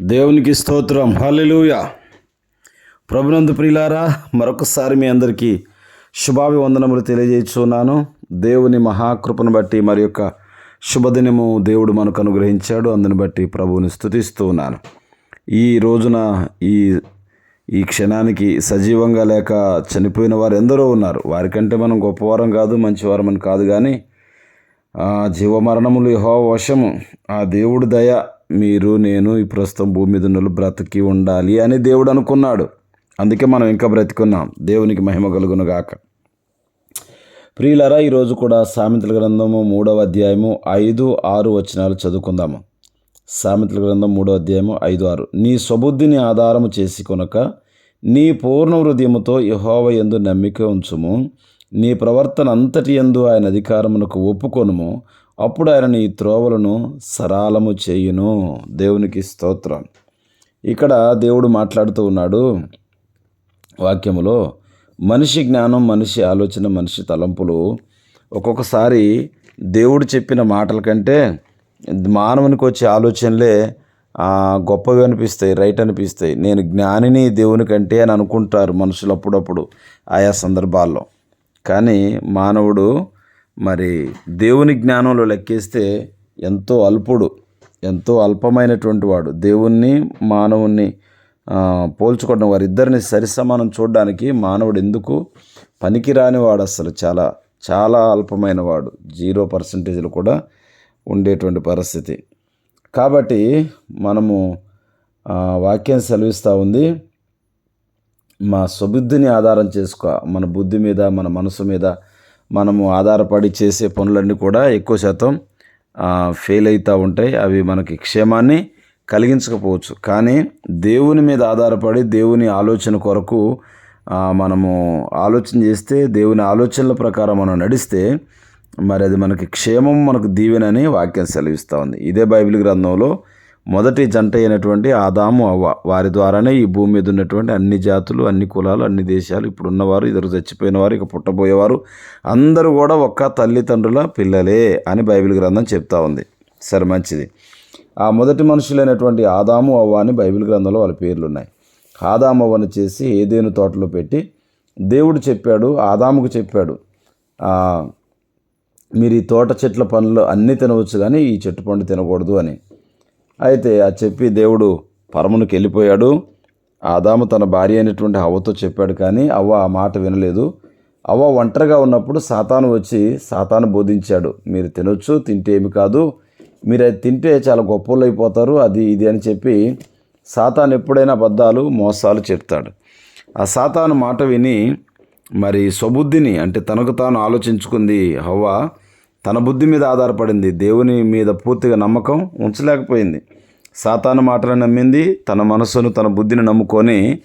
దేవునికి స్తోత్రం. హల్లెలూయ. ప్రభునందు ప్రిలారా మరొకసారి మీ అందరికీ శుభాభివందనములు తెలియజేస్తున్నాను దేవుని మహాకృపను బట్టి మరి యొక్క శుభదినము దేవుడు మనకు అనుగ్రహించాడు. అందుని బట్టి ప్రభువుని స్థుతిస్తూ ఉన్నాను. ఈ రోజున ఈ ఈ క్షణానికి సజీవంగా లేక చనిపోయిన వారు ఎందరో ఉన్నారు. వారికంటే మనం గొప్పవారం కాదు మంచివారం అని కాదు కానీ ఆ జీవమరణములు యహో వశము. ఆ దేవుడు దయ మీరు నేను ఈ ప్రస్తుతం భూమి మీద ఉన్న బ్రతికి ఉండాలి అని దేవుడు అనుకున్నాడు. అందుకే మనం ఇంకా బ్రతికున్నాం. దేవునికి మహిమ కలుగును గాక. ప్రియులరా ఈరోజు కూడా సామెతల గ్రంథము మూడవ అధ్యాయము ఐదు ఆరు వచనాలు చదువుకుందాము. సామెతల గ్రంథం మూడవ అధ్యాయము ఐదు ఆరు. నీ స్వబుద్ధిని ఆధారము చేసి కొనక నీ పూర్ణ హృదయముతో యహోవ ఎందు నమ్మిక ఉంచుము. నీ ప్రవర్తన అంతటి ఎందు ఆయన అధికారమునకు ఒప్పుకొనుము. అప్పుడు ఆయన నీ త్రోవలను సరాలము చేయును. దేవునికి స్తోత్రం. ఇక్కడ దేవుడు మాట్లాడుతూ ఉన్నాడు వాక్యములో మనిషి జ్ఞానం మనిషి ఆలోచన మనిషి తలంపులు ఒక్కొక్కసారి దేవుడు చెప్పిన మాటల కంటే మానవునికి వచ్చే ఆలోచనలే గొప్పవి అనిపిస్తాయి రైట్ అనిపిస్తాయి. నేను జ్ఞానిని దేవుని కంటే అని అనుకుంటారు మనుషులు అప్పుడప్పుడు ఆయా సందర్భాల్లో. కానీ మానవుడు మరి దేవుని జ్ఞానంలో లెక్కేస్తే ఎంతో అల్పుడు ఎంతో అల్పమైనటువంటి వాడు. దేవుణ్ణి మానవుణ్ణి పోల్చుకోవడం వారిద్దరిని సరిసమానం చూడడానికి మానవుడు ఎందుకు పనికిరాని వాడు అసలు. చాలా చాలా అల్పమైన వాడు. జీరో పర్సంటేజ్లు కూడా ఉండేటువంటి పరిస్థితి. కాబట్టి మనము వాక్యం సెలవిస్తూ ఉంది. మా సుబుద్ధిని ఆధారం చేసుకో. మన బుద్ధి మీద మన మనసు మీద మనము ఆధారపడి చేసే పనులన్నీ కూడా ఎక్కువ శాతం ఫెయిల్ అవుతూ ఉంటాయి. అవి మనకి క్షేమాన్ని కలిగించకపోవచ్చు. కానీ దేవుని మీద ఆధారపడి దేవుని ఆలోచన కొరకు మనము ఆలోచన చేస్తే దేవుని ఆలోచనల ప్రకారం మనం నడిస్తే మరి అది మనకి క్షేమం మనకు దీవెనని వాక్యం సెలవిస్తూ ఉంది. ఇదే బైబిల్ గ్రంథంలో మొదటి జంట అయినటువంటి ఆదాము అవ్వ. వారి ద్వారానే ఈ భూమి మీద ఉన్నటువంటి అన్ని జాతులు అన్ని కులాలు అన్ని దేశాలు ఇప్పుడు ఉన్నవారు ఇద్దరు చచ్చిపోయిన వారు ఇక పుట్టబోయేవారు అందరూ కూడా ఒక్క తల్లిదండ్రుల పిల్లలే అని బైబిల్ గ్రంథం చెప్తా ఉంది. సరే మంచిది. ఆ మొదటి మనుషులైనటువంటి ఆదాము అవ్వ అని బైబిల్ గ్రంథంలో వాళ్ళ పేర్లు ఉన్నాయి ఆదాము అవ్వను చేసి ఏదేను తోటలో పెట్టి దేవుడు చెప్పాడు ఆదాముకు చెప్పాడు మీరు ఈ తోట చెట్ల పనులు అన్నీ తినవచ్చు కానీ ఈ చెట్టు పండు తినకూడదు అని. అయితే ఆ చెప్పి దేవుడు పరమునికి వెళ్ళిపోయాడు. ఆదాము తన భార్య అయినటువంటి అవ్వతో చెప్పాడు కానీ అవ్వ ఆ మాట వినలేదు. అవ్వ ఒంటరిగా ఉన్నప్పుడు సాతాను వచ్చి సాతాను బోధించాడు. మీరు తినొచ్చు తింటే ఏమి కాదు. మీరు అది తింటే చాలా గొప్పలు అయిపోతారు. అది ఇది అని చెప్పి సాతాను ఎప్పుడైనా అబద్ధాలు మోసాలు చెప్తాడు. ఆ సాతాను మాట విని మరి స్వబుద్ధిని అంటే తనకు తాను ఆలోచించుకుంది హవ్వ తన బుద్ధి మీద ఆధారపడింది. దేవుని మీద పూర్తిగా నమ్మకం ఉంచలేకపోయింది. సాతాను మాటలు నమ్మింది. తన మనస్సును తన బుద్ధిని నమ్ముకొని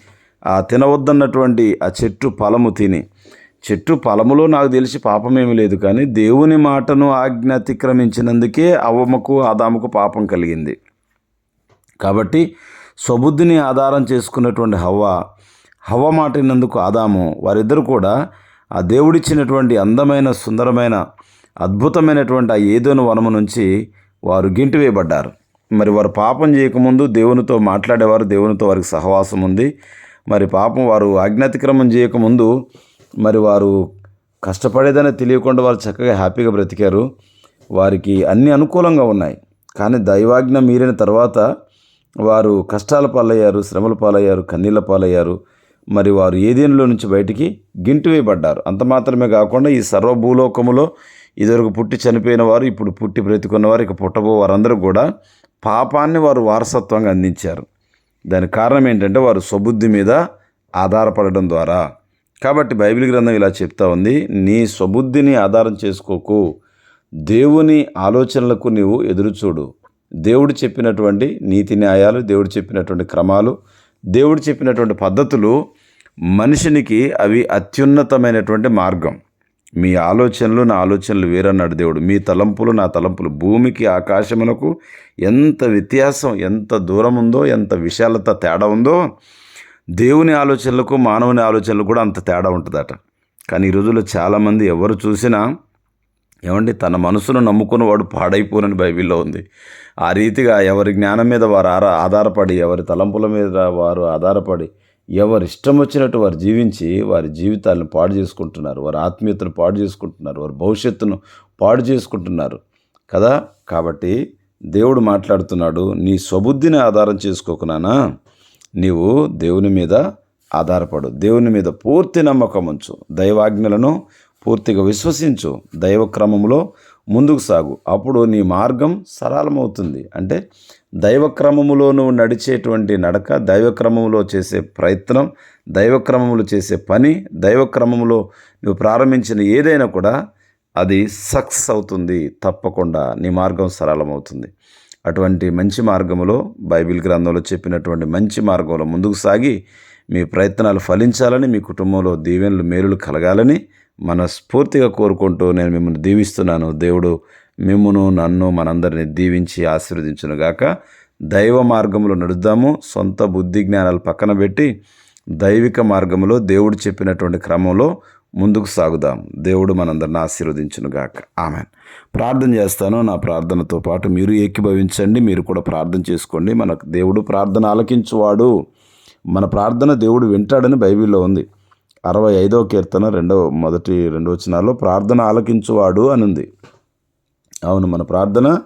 ఆ తినవద్దన్నటువంటి ఆ చెట్టు ఫలము తిని. చెట్టు ఫలములో నాకు తెలిసి పాపమేమీ లేదు కానీ దేవుని మాటను ఆజ్ఞ అతిక్రమించినందుకే అవ్వమ్మకు ఆదాముకు పాపం కలిగింది. కాబట్టి స్వబుద్ధిని ఆధారం చేసుకున్నటువంటి హవ్వ హవ్వ మాటినందుకు ఆదాము వారిద్దరు కూడా ఆ దేవుడిచ్చినటువంటి అందమైన సుందరమైన అద్భుతమైనటువంటి ఆ ఏదోను వనము నుంచి వారు గింటి వేయబడ్డారు మరి వారు పాపం చేయకముందు దేవునితో మాట్లాడేవారు దేవునితో వారికి సహవాసం ఉంది. మరి పాపం వారు ఆజ్ఞాతిక్రమం చేయకముందు మరి వారు కష్టపడేదని తెలియకుండా వారు చక్కగా హ్యాపీగా బ్రతికారు. వారికి అన్ని అనుకూలంగా ఉన్నాయి. కానీ దైవాజ్ఞ మీరిన తర్వాత వారు కష్టాల పాలయ్యారు శ్రమల పాలయ్యారు కన్నీళ్ళ పాలయ్యారు. మరి వారు ఏదేనిలో నుంచి బయటికి గింటి వేయబడ్డారు అంత మాత్రమే కాకుండా ఈ సర్వభూలోకములో ఇదివరకు పుట్టి చనిపోయిన వారు ఇప్పుడు పుట్టి బ్రతికున్న వారు ఇక పుట్టబో వారందరూ కూడా పాపాన్ని వారు వారసత్వంగా అందించారు. దానికి కారణం ఏంటంటే వారు స్వబుద్ధి మీద ఆధారపడడం ద్వారా. కాబట్టి బైబిల్ గ్రంథం ఇలా చెప్తా ఉంది నీ స్వబుద్ధిని ఆధారం చేసుకోకు. దేవుని ఆలోచనలకు నీవు ఎదురుచూడు. దేవుడు చెప్పినటువంటి నీతి న్యాయాలు దేవుడు చెప్పినటువంటి క్రమాలు దేవుడు చెప్పినటువంటి పద్ధతులు మనిషినికి అవి అత్యున్నతమైనటువంటి మార్గం. మీ ఆలోచనలు నా ఆలోచనలు వేరన్నాడు దేవుడు. మీ తలంపులు నా తలంపులు. భూమికి ఆకాశమునకు ఎంత వ్యత్యాసం ఎంత దూరం ఉందో ఎంత విశాలత తేడా ఉందో దేవుని ఆలోచనలకు మానవుని ఆలోచనలకు కూడా అంత తేడా ఉంటుందట. కానీ ఈ రోజుల్లో చాలామంది ఎవరు చూసినా ఏమండి తన మనసును నమ్ముకున్న వాడు పాడైపోనని బైబిల్లో ఉంది. ఆ రీతిగా ఎవరి జ్ఞానం మీద వారు ఆరా ఆధారపడి ఎవరి తలంపుల మీద వారు ఆధారపడి ఎవరి ఇష్టం వచ్చినట్టు వారు జీవించి వారి జీవితాలను పాడు చేసుకుంటున్నారు వారి ఆత్మీయతను పాడు చేసుకుంటున్నారు వారి భవిష్యత్తును పాడు చేసుకుంటున్నారు. కదా? కాబట్టి దేవుడు మాట్లాడుతున్నాడు నీ స్వబుద్ధిని ఆధారం చేసుకోకున్నానా నీవు దేవుని మీద ఆధారపడు దేవుని మీద పూర్తి నమ్మకం ఉంచు దైవాజ్ఞలను పూర్తిగా విశ్వసించు దైవ క్రమంలో ముందుకు సాగు. అప్పుడు నీ మార్గం సరళమవుతుంది. అంటే దైవక్రమములో నువ్వు నడిచేటువంటి నడక దైవక్రమంలో చేసే ప్రయత్నం దైవక్రమములు చేసే పని దైవక్రమంలో నువ్వు ప్రారంభించిన ఏదైనా కూడా అది సక్సెస్ అవుతుంది. తప్పకుండా నీ మార్గం సరళమవుతుంది. అటువంటి మంచి మార్గంలో బైబిల్ గ్రంథంలో చెప్పినటువంటి మంచి మార్గంలో ముందుకు సాగి మీ ప్రయత్నాలు ఫలించాలని మీ కుటుంబంలో దీవెనలు మేలులు కలగాలని మనస్ఫూర్తిగా కోరుకుంటూ నేను మిమ్మల్ని దీవిస్తున్నాను. దేవుడు మిమ్మును నన్ను మనందరిని దీవించి ఆశీర్వదించునుగాక దైవ మార్గంలో నడుద్దాము. సొంత బుద్ధి జ్ఞానాలు పక్కన పెట్టి దైవిక మార్గంలో దేవుడు చెప్పినటువంటి క్రమంలో ముందుకు సాగుదాం. దేవుడు మనందరిని ఆశీర్వదించునుగాక ఆమె ప్రార్థన చేస్తాను. నా ప్రార్థనతో పాటు మీరు ఏకీభవించండి. మీరు కూడా ప్రార్థన చేసుకోండి. మనకు దేవుడు ప్రార్థన ఆలకించువాడు. మన ప్రార్థన దేవుడు వింటాడని బైబిల్లో ఉంది. అరవై ఐదో కీర్తన రెండవ మొదటి రెండు వచనాల్లో ప్రార్థన ఆలకించువాడు అని ఉంది అవును మన ప్రార్థన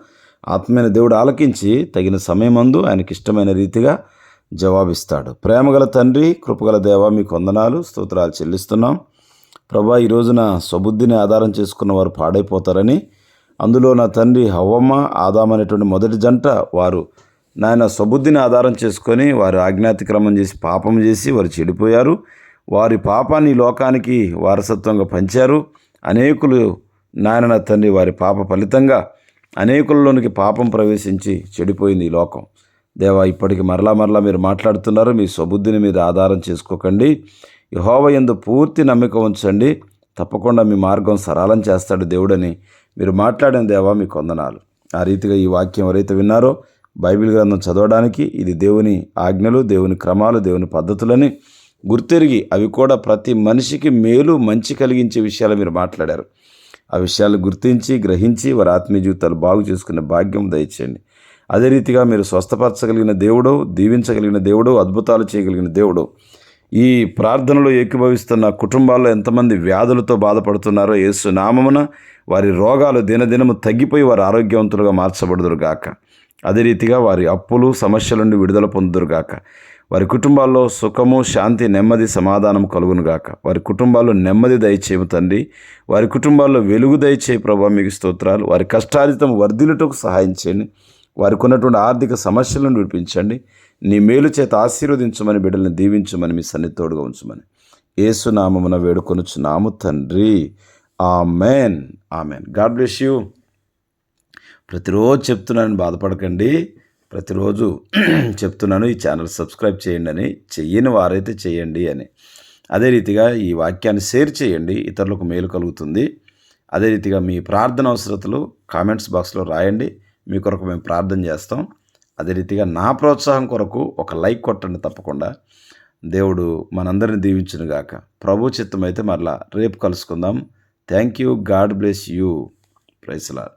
ఆత్మైన దేవుడు ఆలకించి తగిన సమయమందు ఆయనకి ఇష్టమైన రీతిగా జవాబిస్తాడు. ప్రేమగల తండ్రి కృపగల దేవ మీకు వందనాలు స్తోత్రాలు చెల్లిస్తున్నాం. ప్రభా ఈ రోజున స్వబుద్ధిని ఆధారం చేసుకున్న వారు పాడైపోతారని అందులో నా తండ్రి హవ్వమ్మ ఆదామనేటువంటి మొదటి జంట వారు నాయన సబుద్ధిని ఆధారం చేసుకొని వారు ఆజ్ఞాతిక్రమం చేసి పాపం చేసి వారు చెడిపోయారు. వారి పాపాన్ని లోకానికి వారసత్వంగా పంచారు. అనేకులు నాయన నా తండ్రి వారి పాప ఫలితంగా అనేకుల్లోనికి పాపం ప్రవేశించి చెడిపోయింది ఈ లోకం. దేవా ఇప్పటికి మరలా మరలా మీరు మాట్లాడుతున్నారు. మీ స్వబుద్ధిని మీద ఆధారం చేసుకోకండి. యహోవ ఎందు పూర్తి నమ్మిక ఉంచండి. తప్పకుండా మీ మార్గం సరళం చేస్తాడు దేవుడని మీరు మాట్లాడిన దేవా మీకు వందనాలు. ఆ రీతిగా ఈ వాక్యం ఎవరైతే విన్నారో బైబిల్ గ్రంథం చదవడానికి ఇది దేవుని ఆజ్ఞలు దేవుని క్రమాలు దేవుని పద్ధతులని గుర్తెరిగి అవి కూడా ప్రతి మనిషికి మేలు మంచి కలిగించే విషయాలు మీరు మాట్లాడారు. ఆ విషయాలు గుర్తించి గ్రహించి వారి ఆత్మీయ జీవితాలు బాగు చేసుకునే భాగ్యం దయచేయండి. అదే రీతిగా మీరు స్వస్థపరచగలిగిన దేవుడు దీవించగలిగిన దేవుడు అద్భుతాలు చేయగలిగిన దేవుడు ఈ ప్రార్థనలో ఏకీభవిస్తున్న కుటుంబాల్లో ఎంతమంది వ్యాధులతో బాధపడుతున్నారో యేసు నామమున వారి రోగాలు దినదినము తగ్గిపోయి వారి ఆరోగ్యవంతులుగా మార్చబడుదురుగాక. అదే రీతిగా వారి అప్పులు సమస్యల నుండి విడుదల పొందుదురుగాక. వారి కుటుంబాల్లో సుఖము శాంతి నెమ్మది సమాధానం కలుగునుగాక. వారి కుటుంబాల్లో నెమ్మది దయచేయము తండ్రి. వారి కుటుంబాల్లో వెలుగు దయచేయ ప్రభావ మీకు స్తోత్రాలు. వారి కష్టార్జితం వర్ధిలుటకు సహాయం చేయండి. వారికి ఉన్నటువంటి ఆర్థిక సమస్యలను విడిపించండి. నీ మేలు చేత ఆశీర్వదించమని బిడ్డల్ని దీవించమని మీ సన్నితోడుగా ఉంచమని. ఏసునామమున వేడుకొనుచున్నాము తండ్రి. Amen. Amen. God bless you. ప్రతిరోజు చెప్తున్నాను బాధపడకండి. ప్రతిరోజు చెప్తున్నాను ఈ ఛానల్ సబ్స్క్రైబ్ చేయండి అని చెయ్యని వారైతే చేయండి అని. అదే రీతిగా ఈ వాక్యాన్ని షేర్ చేయండి ఇతరులకు మేలు కలుగుతుంది. అదే రీతిగా మీ ప్రార్థన అవసరతలు కామెంట్స్ బాక్స్లో రాయండి మీ కొరకు మేము ప్రార్థన చేస్తాం. అదే రీతిగా నా ప్రోత్సాహం కొరకు ఒక లైక్ కొట్టండి తప్పకుండా. దేవుడు మనందరిని దీవించునుగాక ప్రభు చిత్తం అయితే మరలా రేపు కలుసుకుందాం. Thank you. God bless you. Praise lord